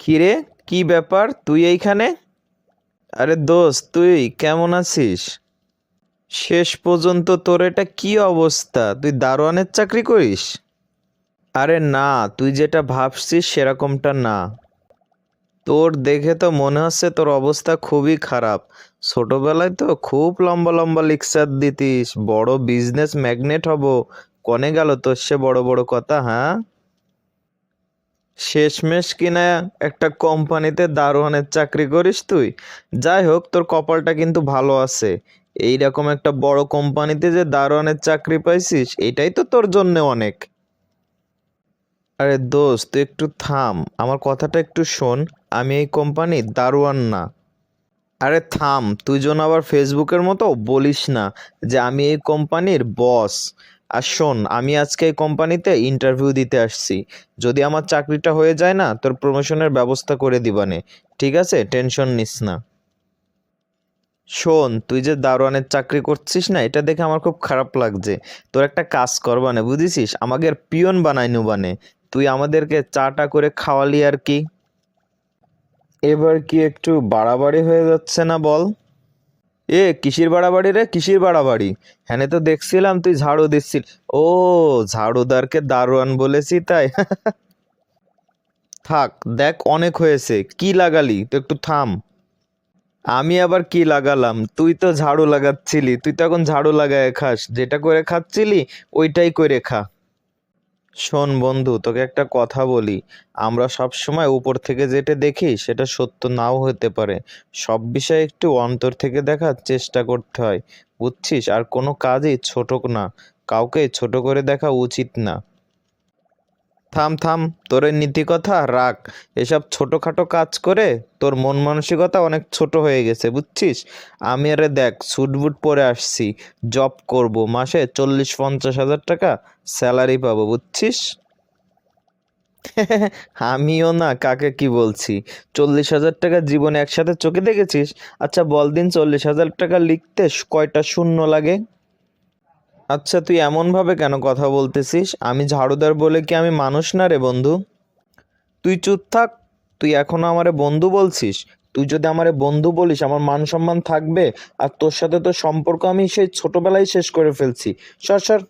কিরে কি ব্যাপার? তুই এইখানে? আরে দোস্ত, তুই কেমন আছিস? শেষ পর্যন্ত তোর এটা কি অবস্থা? তুই দারোয়ানের চাকরি করিস? আরে না, তুই যেটা ভাবছিস সেরকমটা না। তোর দেখে তো মনে হচ্ছে তোর অবস্থা খুবই খারাপ। ছোটবেলায় তো খুব লম্বা লম্বা লেকচার দিতিস, বড় বিজনেস ম্যাগনেট হব। কনে গেল তোর সে বড় বড় কথা হ্যাঁ? শেষমেশ কিনা একটা কোম্পানিতে দারোয়ানের চাকরি করিস তুই। যাই হোক, তোর কপালটা কিন্তু ভালো আছে। এইরকম একটা বড় কোম্পানিতে যে দারোয়ানের চাকরি পাইছিস, এটাই তো তোর জন্য অনেক। আরে দোস্ত তুই একটু থাম। আমার কথাটা একটু শোন। আমি এই কোম্পানির দারোয়ান না। আরে থাম, তুই যেন আবার ফেসবুকের মতো বলিস না যে আমি এই কোম্পানির বস। আর শোন, আমি আজকে এই কোম্পানিতে ইন্টারভিউ দিতে আসছি। যদি আমার চাকরিটা হয়ে যায় না, তোর প্রমোশনের ব্যবস্থা করে দিবানে। ঠিক আছে? টেনশন নিস না। শোন, তুই যে দারোয়ানের চাকরি করছিস না, এটা দেখে আমার খুব খারাপ লাগছে। তোর একটা কাজ করবানে, বুঝেছিস? আমাদের পিয়ন বানাই নুবানে। তুই আমাদেরকে চাটা করে খাওয়ালি আর কি। এবার কি একটু বাড়াবাড়ি হয়ে যাচ্ছে না বল? এ, কিসির বাড়াবাড়ি রে? কিসির বাড়াবাড়ি? হ্যাঁ তো দেখছিলাম, তুই ঝাড়ু দিচ্ছিল। ও, ঝাড়ুদারকে দারোয়ান বলেছি তাই? থাক, দেখ অনেক হয়েছে। কি লাগালি? তো একটু থাম। আমি আবার কি লাগালাম? তুই তো ঝাড়ু লাগাচ্ছিলি। তুই তো এখন ঝাড়ু লাগায় খাস। যেটা করে খাচ্ছিলি, ওইটাই করে খা। শোন বন্ধু, তোকে একটা কথা বলি। আমরা সব সময় উপর থেকে যেটা দেখি, সেটা সত্য নাও হতে পারে। সব বিষয়ে একটু অন্তর থেকে দেখার চেষ্টা করতে হয়। বুঝছিস? আর কোনো কাজই ছোট না। কাউকে ছোট করে দেখা উচিত না। থাম থাম, তোর এই নীতি কথা রাখ এসব ছোটোখাটো কাজ করে তোর মন মানসিকতা অনেক ছোট হয়ে গেছে, বুঝছিস? আমি আরে দেখ স্যুট বুট পরে আসছি, জব করব, মাসে চল্লিশ, পঞ্চাশ হাজার টাকা স্যালারি পাবো, বুঝছিস? আমিও না, কাকে কি বলছি? চল্লিশ হাজার টাকা জীবনে একসাথে চোখে দেখেছিস? আচ্ছা বল দিন চল্লিশ হাজার টাকা লিখতে কয়টা শূন্য লাগে? আচ্ছা তুই এমনভাবে কেন কথা বলতেছিস? আমি ঝাড়ুদার বলে কি আমি মানুষ না রে বন্ধু? তুই চুপ থাক, তুই এখনও আমারে বন্ধু বলছিস। তুই যদি আমারে বন্ধু বলিস, আমার মান সম্মান থাকবে, আর তোর সাথে তো সম্পর্ক আমি সেই ছোটবেলায় শেষ করে ফেলছি। সর সর।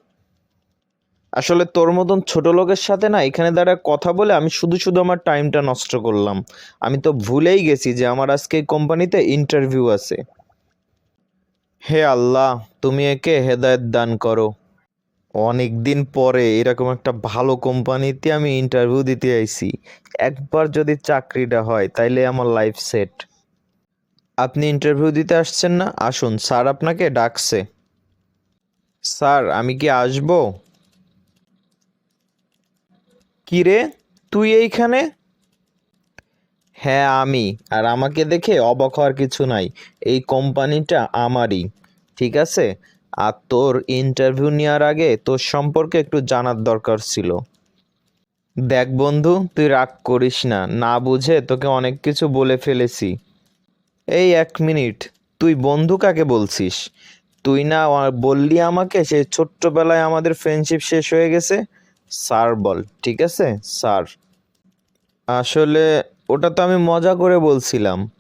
আসলে তোর মতন ছোট লোকের সাথে না এখানে দাঁড়ায় কথা বলে আমি শুধু শুধু আমার টাইমটা নষ্ট করলাম। আমি তো ভুলেই গেছি যে আমার আজকে এই কোম্পানিতে ইন্টারভিউ আছে। হে আল্লাহ, তুমি একে হেদায়ত দান করো। অনেক দিন পরে এরকম একটা ভালো কোম্পানিতে আমি ইন্টারভিউ দিতে আইছি। একবার যদি চাকরিটা হয়, তাইলে আমার লাইফ সেট আপনি ইন্টারভিউ দিতে আসছেন না? আসুন, স্যার আপনাকে ডাকছে। স্যার, আমি কি আসব? কি রে তুই এইখানে? হ্যাঁ আমি। আর আমাকে দেখে অবাক হওয়ার কিছু নাই। এই কোম্পানিটা আমারই, ঠিক আছে? আর তোর ইন্টারভিউ নেওয়ার আগে তোর সম্পর্কে একটু জানার দরকার ছিল। দেখ বন্ধু, তুই রাগ করিস না। না বুঝে তোকে অনেক কিছু বলে ফেলেছি। এই এক মিনিট, তুই বন্ধু কাকে বলছিস? তুই না বললি আমাকে সেই ছোট্টবেলায় আমাদের ফ্রেন্ডশিপ শেষ হয়ে গেছে? স্যার বল, ঠিক আছে? স্যার। আসলে ওটা তো আমি মজা করে বলছিলাম।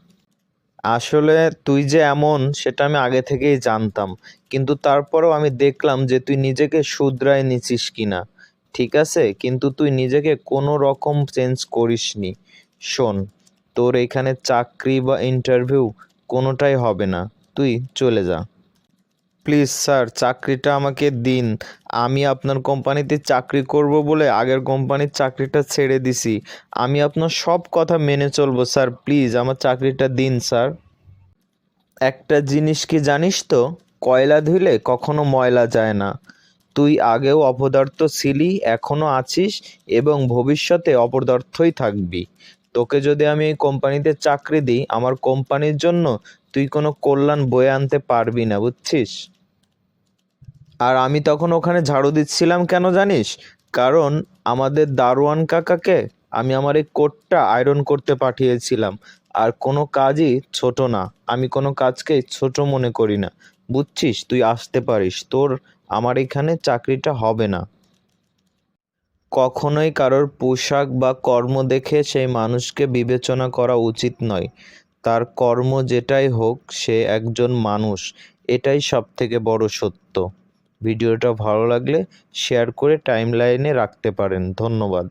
আসলে তুই যে এমন, সেটা আমি আগে থেকেই জানতাম। কিন্তু তারপরেও আমি দেখলাম যে তুই নিজেকে শুধরায় নিছিস কিনা। ঠিক আছে? কিন্তু তুই নিজেকে কোনো রকম চেঞ্জ করিসনি। শোন, তোর এখানে চাকরি বা ইন্টারভিউ কোনোটাই হবে না। তুই চলে যা। প্লিজ স্যার, চাকরিটা আমাকে দিন। আমি আপনার কোম্পানিতে চাকরি করব বলে আগের কোম্পানির চাকরিটা ছেড়ে দিছি। আমি আপনার সব কথা মেনে চলবো স্যার, প্লিজ আমার চাকরিটা দিন স্যার। একটা জিনিস কি জানিস তো, কয়লা ধুলে কখনো ময়লা যায় না। তুই আগেও অপদার্থ ছিলি, এখনও আছিস এবং ভবিষ্যতে অপদার্থই থাকবি। তোকে যদি আমি এই কোম্পানিতে চাকরি দিই, আমার কোম্পানির জন্য তুই কোনো কল্যাণ বয়ে আনতে পারবি না, বুঝছিস? আর আমি তখন ওখানে ঝাড়ু দিচ্ছিলাম কেন জানিস? কারণ আমাদের দারোয়ান কাকাকে আমি আমার এই কোটটা আয়রন করতে পাঠিয়েছিলাম। আর কোনো কাজই ছোট না। আমি কোনো কাজকে ছোট মনে করি না। বুঝছিস? তুই আসতে পারিস। তোর আমার এখানে চাকরিটা হবে না। কখনোই কারোর পোশাক বা কর্ম দেখে সেই মানুষকে বিবেচনা করা উচিত নয়। তার কর্ম যেটাই হোক, সে একজন মানুষ। এটাই সব থেকে বড় সত্য। ভিডিওটা ভালো লাগলে শেয়ার করে টাইমলাইনে রাখতে পারেন। ধন্যবাদ।